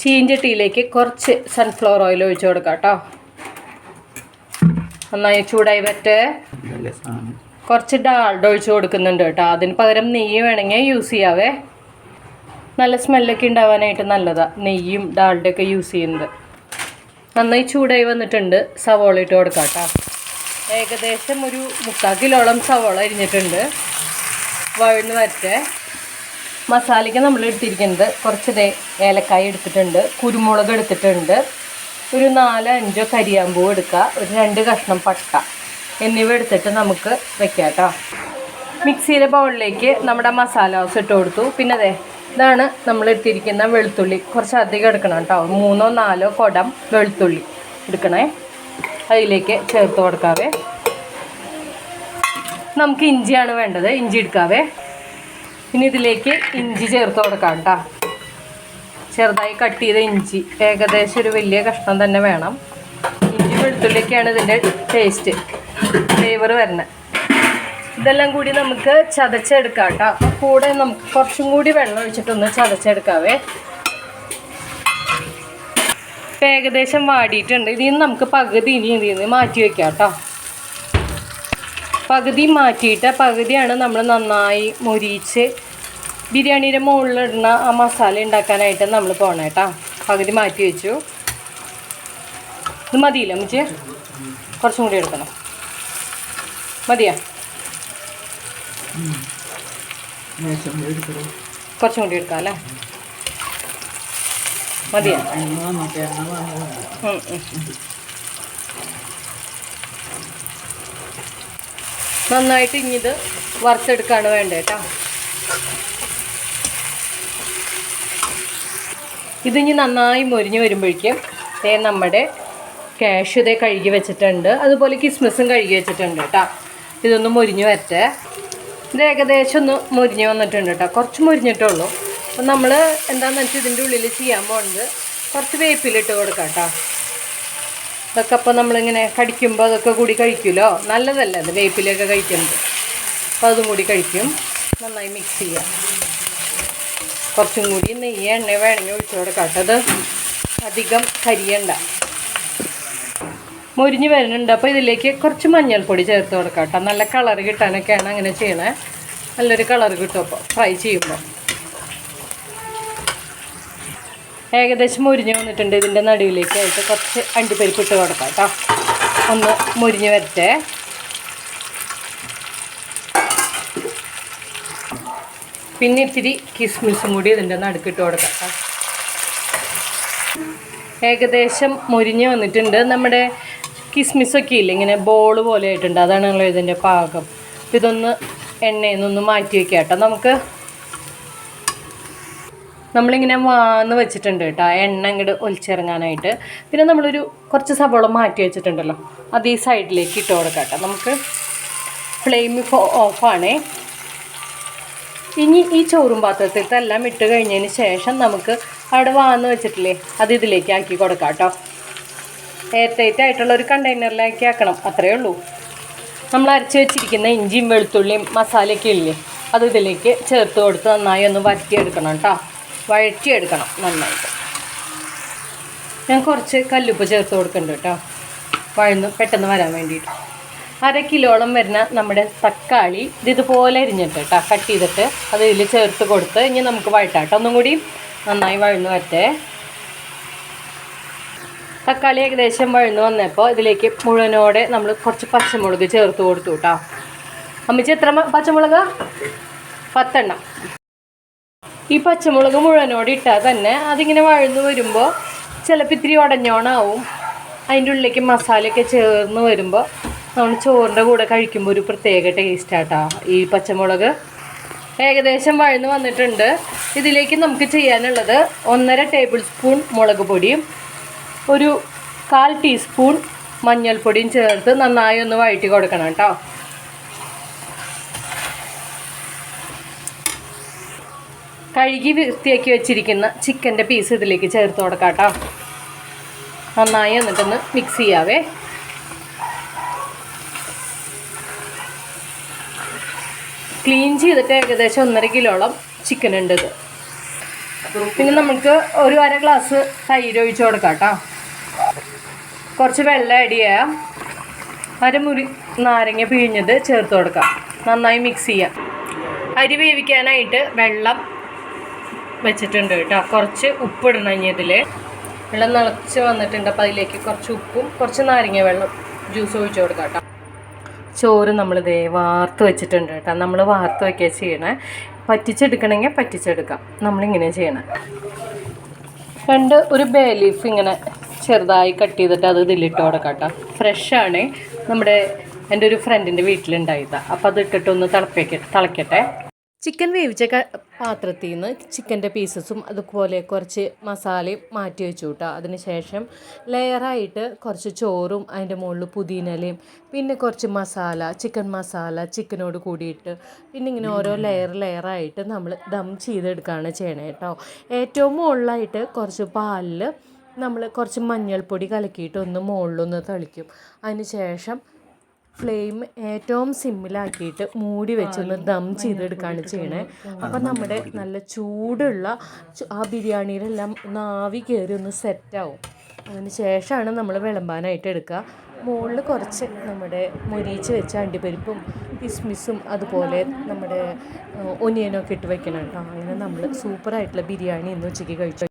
ചീഞ്ചട്ടിയിലേക്ക് കുറച്ച് sunflower oil ഒഴിച്ചു കൊടുക്കാം കേട്ടോ നന്നായി ചൂടായി വറ്റ് കുറച്ച് ഡാൾഡ ഒഴിച്ചു കൊടുക്കുന്നുണ്ട് കേട്ടോ അതിന് പകരം നെയ്യ് വേണമെങ്കിൽ യൂസ് ചെയ്യാവേ. നല്ല സ്മെല്ലൊക്കെ ഉണ്ടാവാനായിട്ട് നല്ലതാണ് നെയ്യും ഡാൾഡയൊക്കെ യൂസ് ചെയ്യുന്നത്. നന്നായി ചൂടായി വന്നിട്ടുണ്ട്. സവോള ഇട്ട് കൊടുക്കാം കേട്ടോ ഏകദേശം ഒരു മുക്കാൽ കിലോളം സവോള അരിഞ്ഞിട്ടുണ്ട്. വഴന്ന് വരട്ടെ. മസാലയ്ക്ക് നമ്മൾ എടുത്തിരിക്കുന്നത് കുറച്ച് ഏലക്കായ എടുത്തിട്ടുണ്ട് കുരുമുളക് എടുത്തിട്ടുണ്ട് ഒരു നാലോ അഞ്ചോ കരിയാമ്പൂ എടുക്കുക ഒരു രണ്ട് കഷ്ണം പട്ട എന്നിവ എടുത്തിട്ട് നമുക്ക് വെക്കാം കേട്ടോ മിക്സിയിലെ ബൗളിലേക്ക് നമ്മുടെ മസാല ഹൗസ് ഇട്ട് കൊടുത്തു. പിന്നെ അതെ ഇതാണ് നമ്മൾ എടുത്തിരിക്കുന്ന വെളുത്തുള്ളി. കുറച്ച് അധികം എടുക്കണം കേട്ടോ മൂന്നോ നാലോ കൊടം വെളുത്തുള്ളി എടുക്കണേ. അതിലേക്ക് ചേർത്ത് കൊടുക്കാവേ. നമുക്ക് ഇഞ്ചിയാണ് വേണ്ടത്. ഇഞ്ചി എടുക്കാവേ. ഇനി ഇതിലേക്ക് ഇഞ്ചി ചേർത്ത് കൊടുക്കാം കേട്ടോ ചെറുതായി കട്ട് ചെയ്ത ഇഞ്ചി. ഏകദേശം ഒരു വലിയ കഷ്ണം തന്നെ വേണം. ഇഞ്ചി വെളുത്തുള്ളിയൊക്കെയാണ് ഇതിന്റെ ടേസ്റ്റ് ഫ്ലേവർ വരുന്നത് ഇതെല്ലാം കൂടി നമുക്ക് ചതച്ചെടുക്കാം കേട്ടോ അപ്പോൾ കൂടെ നമുക്ക് കുറച്ചും കൂടി വെള്ളം ഒഴിച്ചിട്ടൊന്ന് ചതച്ചെടുക്കാവേ. ഇപ്പം ഏകദേശം വാടിയിട്ടുണ്ട്. ഇതിൽ നിന്ന് നമുക്ക് പകുതി ഇനി ഇതിൽ നിന്ന് മാറ്റി വെക്കാം കേട്ടോ പകുതി മാറ്റിയിട്ട് പകുതിയാണ് നമ്മൾ നന്നായി മുരിച്ച് ബിരിയാണിയുടെ മുകളിലിടുന്ന ആ മസാല ഉണ്ടാക്കാനായിട്ട് നമ്മൾ പോകണം കേട്ടോ പകുതി മാറ്റി വെച്ചു. ഇത് മതിയില്ല അമ്മച്ചി കുറച്ചും കൂടി എടുക്കണം. മതിയാ? കുറച്ചും കൂടി എടുക്കാം അല്ലേ? മതിയാ? നന്നായിട്ട് ഇനി ഇത് വന്നത് ഉം, ഉം. നന്നായിട്ട് ഇനിഇത് വറുത്തെടുക്കാണ് വേണ്ടത് കേട്ടോ ഇതിനി നന്നായി മൊരിഞ്ഞ് വരുമ്പോഴേക്കും ദേ നമ്മുടെ ക്യാഷ് ഇതേ കഴുകി വെച്ചിട്ടുണ്ട്. അതുപോലെ കിസ്മിസും കഴുകി വെച്ചിട്ടുണ്ട് കേട്ടോ. ഇതൊന്ന് മൊരിഞ്ഞു വരട്ടെ. ഇത് ഏകദേശം ഒന്ന് മൊരിഞ്ഞ് വന്നിട്ടുണ്ട് കേട്ടോ. കുറച്ച് മുരിഞ്ഞിട്ടുള്ളൂ. അപ്പം നമ്മൾ എന്താണെന്ന് വെച്ചാൽ ഇതിന്റെ ഉള്ളിൽ ചെയ്യാൻ പോകുന്നത് കുറച്ച് വേപ്പിലിട്ട് കൊടുക്കാം കേട്ടോ. ഇതൊക്കെ അപ്പോൾ നമ്മളിങ്ങനെ കടിക്കുമ്പോൾ അതൊക്കെ കൂടി കഴിക്കുമല്ലോ? നല്ലതല്ല അത് വേപ്പിലൊക്കെ കഴിക്കുന്നത് അപ്പോൾ അതും കൂടി കഴിക്കും. നന്നായി മിക്സ് ചെയ്യാം. കുറച്ചും കൂടി നെയ്യ് എണ്ണ വേണമെങ്കിൽ ഒഴിച്ചു കൊടുക്കാം. അത് അധികം കരിയണ്ട. മുരിഞ്ഞ് വരുന്നുണ്ട്. അപ്പോൾ ഇതിലേക്ക് കുറച്ച് മഞ്ഞൾപ്പൊടി ചേർത്ത് കൊടുക്കാം കേട്ടോ. നല്ല കളർ കിട്ടാനൊക്കെയാണ് അങ്ങനെ ചെയ്യണേ. നല്ലൊരു കളർ കിട്ടും അപ്പോൾ ഫ്രൈ ചെയ്യുമ്പോൾ ഏകദേശം മുരിഞ്ഞ് വന്നിട്ടുണ്ട് ഇതിന്റെ നടുവിലേക്കായിട്ട് കുറച്ച് അണ്ടിപ്പരിപ്പ് ഇട്ട് കൊടുക്കാം കേട്ടോ. ഒന്ന് മുരിഞ്ഞ് വരട്ടെ. പിന്നെ ഇത്തിരി കിസ്മിസും കൂടി ഇതിന്റെ നടുക്കിട്ട് കൊടുക്കാം ഏകദേശം മുരിഞ്ഞ് വന്നിട്ടുണ്ട്. നമ്മുടെ കിസ്മിസൊക്കെ ഇല്ല ഇങ്ങനെ ബോൾ പോലെ ആയിട്ടുണ്ട്. അതാണല്ലോ ഇതിന്റെ പാകം. ഇതൊന്ന് എണ്ണയിൽ നിന്നൊന്ന് മാറ്റി വയ്ക്കാം കേട്ടോ നമുക്ക് നമ്മളിങ്ങനെ വാന്ന് വെച്ചിട്ടുണ്ട് കേട്ടോ എണ്ണ ഇങ്ങോട്ട് ഒലിച്ചിറങ്ങാനായിട്ട്. പിന്നെ നമ്മളൊരു കുറച്ച് സവോള മാറ്റി വെച്ചിട്ടുണ്ടല്ലോ. അത് ഈ സൈഡിലേക്ക് ഇട്ട് കൊടുക്കാം കേട്ടോ നമുക്ക് ഫ്ലെയിം ഓഫാണേ ഇനി ഈ ചോറും പാത്രത്തിലത്തെ എല്ലാം ഇട്ട് കഴിഞ്ഞതിന് ശേഷം നമുക്ക് അവിടെ വാന്ന് വെച്ചിട്ടില്ലേ അത് ഇതിലേക്ക് ആക്കി കൊടുക്കാം കേട്ടോ. എയർ ആയിട്ടുള്ള ഒരു കണ്ടെയ്നറിലാക്കി ആക്കണം അത്രയേ ഉള്ളൂ. നമ്മൾ അരച്ച് വെച്ചിരിക്കുന്ന ഇഞ്ചിയും വെളുത്തുള്ളിയും മസാലയൊക്കെ ഇല്ലേ അത് ഇതിലേക്ക് ചേർത്ത് കൊടുത്ത് നന്നായി ഒന്ന് വരട്ടിയെടുക്കണം കേട്ടോ. വഴറ്റിയെടുക്കണം നന്നായിട്ട്. ഞാൻ കുറച്ച് കല്ലുപ്പ് ചേർത്ത് കൊടുക്കുന്നുണ്ട് കേട്ടോ. വഴന്ന് പെട്ടെന്ന് വരാൻ വേണ്ടിയിട്ട്. അര കിലോളം വരുന്ന നമ്മുടെ തക്കാളി ഇത് ഇതുപോലെ അരിഞ്ഞിട്ട് കേട്ടോ കട്ട് ചെയ്തിട്ട് അത് ഇതിൽ ചേർത്ത് കൊടുത്ത് ഇനി നമുക്ക് വഴട്ടാം കേട്ടോ ഒന്നും കൂടി നന്നായി വഴന്നു വരട്ടെ. തക്കാളി ഏകദേശം വഴന്നു വന്നപ്പോൾ ഇതിലേക്ക് മുഴുവനോടെ നമ്മൾ കുറച്ച് പച്ചമുളക് ചേർത്ത് കൊടുത്തു കേട്ടോ അമ്മച്ചി എത്ര പച്ചമുളക്? പത്തെണ്ണം. ഈ പച്ചമുളക് മുഴുവനോടെ ഇട്ടാൽ തന്നെ അതിങ്ങനെ വഴന്നു വരുമ്പോൾ ചിലപ്പോൾ ഇത്തിരി ഉടഞ്ഞോണാവും അതിന്റെ ഉള്ളിലേക്ക് മസാലയൊക്കെ ചേർന്ന് വരുമ്പോൾ നമ്മൾ ചോറിന്റെ കൂടെ കഴിക്കുമ്പോൾ ഒരു പ്രത്യേക ടേസ്റ്റാട്ടോ ഈ പച്ചമുളക് ഏകദേശം വഴന്ന് വന്നിട്ടുണ്ട്. ഇതിലേക്ക് നമുക്ക് ചെയ്യാനുള്ളത് ഒന്നര ടേബിൾ സ്പൂൺ മുളക് പൊടിയും ഒരു കാൽ ടീസ്പൂൺ മഞ്ഞൾപ്പൊടിയും ചേർത്ത് നന്നായി ഒന്ന് വഴറ്റി കൊടുക്കണം കേട്ടോ കഴുകി വൃത്തിയാക്കി വെച്ചിരിക്കുന്ന ചിക്കന്റെ പീസ് ഇതിലേക്ക് ചേർത്ത് കൊടുക്കാം കേട്ടോ നന്നായി എന്നിട്ടൊന്ന് മിക്സ് ചെയ്യാവേ. ക്ലീൻ ചെയ്തിട്ട് ഏകദേശം ഒന്നര കിലോളം ചിക്കൻ ഉണ്ട് ഇത്. പിന്നെ നമുക്ക് ഒരു അര ഗ്ലാസ് തൈര് ഒഴിച്ച് കൊടുക്കാം കേട്ടോ. കുറച്ച് വെള്ളം ആഡ് ചെയ്യാം. അരമുറി നാരങ്ങ പിഴിഞ്ഞത് ചേർത്ത് കൊടുക്കാം. നന്നായി മിക്സ് ചെയ്യാം. അരി വേവിക്കാനായിട്ട് വെള്ളം വെച്ചിട്ടുണ്ട് കേട്ടോ. കുറച്ച് ഉപ്പിടണം ഇനി ഇതിൽ വെള്ളം നിളച്ച് വന്നിട്ടുണ്ട്. അപ്പോൾ അതിലേക്ക് കുറച്ച് ഉപ്പും കുറച്ച് നാരങ്ങ വെള്ളം ജ്യൂസ് ഒഴിച്ച് കൊടുക്കാം ചോറ് നമ്മൾ ദേ വാർത്ത് വെച്ചിട്ടുണ്ട് കേട്ടോ. നമ്മൾ വാർത്ത് വയ്ക്കുക ചെയ്യണേ. പറ്റിച്ചെടുക്കണമെങ്കിൽ പറ്റിച്ചെടുക്കാം. നമ്മളിങ്ങനെ ചെയ്യണം. രണ്ട് ഒരു ബേ ലീഫ് ഇങ്ങനെ ചെറുതായി കട്ട് ചെയ്തിട്ട് അത് ഇതിലിട്ട് കൊടുക്കാം കേട്ടോ. ഫ്രഷാണ് നമ്മുടെ എന്റെ ഒരു ഫ്രണ്ടിന്റെ വീട്ടിലുണ്ടായതാണ് അപ്പോൾ അത് ഇട്ടിട്ടൊന്ന് തിളപ്പിക്ക തിളക്കട്ടെ. ചിക്കൻ വേവിച്ച പാത്രത്തിൽ നിന്ന് ചിക്കന്റെ പീസസും അതുപോലെ കുറച്ച് മസാലയും മാറ്റി വെച്ചു കേട്ടോ അതിന് ശേഷം ലെയറായിട്ട് കുറച്ച് ചോറും അതിന്റെ മുകളിൽ പുതിനലയും പിന്നെ കുറച്ച് മസാല ചിക്കൻ മസാല ചിക്കനോട് കൂടിയിട്ട് പിന്നെ ഇങ്ങനെ ഓരോ ലെയർ ലെയറായിട്ട് നമ്മൾ ദം ചെയ്തെടുക്കുകയാണ് ചെയ്യണേ കേട്ടോ ഏറ്റവും മുകളിലായിട്ട് കുറച്ച് പാലിൽ നമ്മൾ കുറച്ച് മഞ്ഞൾപ്പൊടി കലക്കിയിട്ട് ഒന്ന് മുകളിലൊന്ന് തളിക്കും. അതിന് ശേഷം ഫ്ലെയിം ഏറ്റവും സിമ്മിലാക്കിയിട്ട് മൂടി വെച്ചൊന്ന് ദം ചെയ്തെടുക്കുകയാണ് ചെയ്യണേ. അപ്പം നമ്മുടെ നല്ല ചൂടുള്ള ആ ബിരിയാണിയിലെല്ലാം ഒന്ന് ആവി കയറി ഒന്ന് സെറ്റാവും. അതിന് ശേഷമാണ് നമ്മൾ വിളമ്പാനായിട്ട് എടുക്കുക. മുകളിൽ കുറച്ച് നമ്മുടെ മുരീച്ച് വെച്ച അണ്ടിപ്പരിപ്പും കിസ്മിസും അതുപോലെ നമ്മുടെ ഒനിയനൊക്കെ ഇട്ട് വെക്കണം. കേട്ടോ അങ്ങനെ നമ്മൾ സൂപ്പറായിട്ടുള്ള ബിരിയാണി ഇന്ന് ഉച്ചയ്ക്ക് കഴിച്ചു.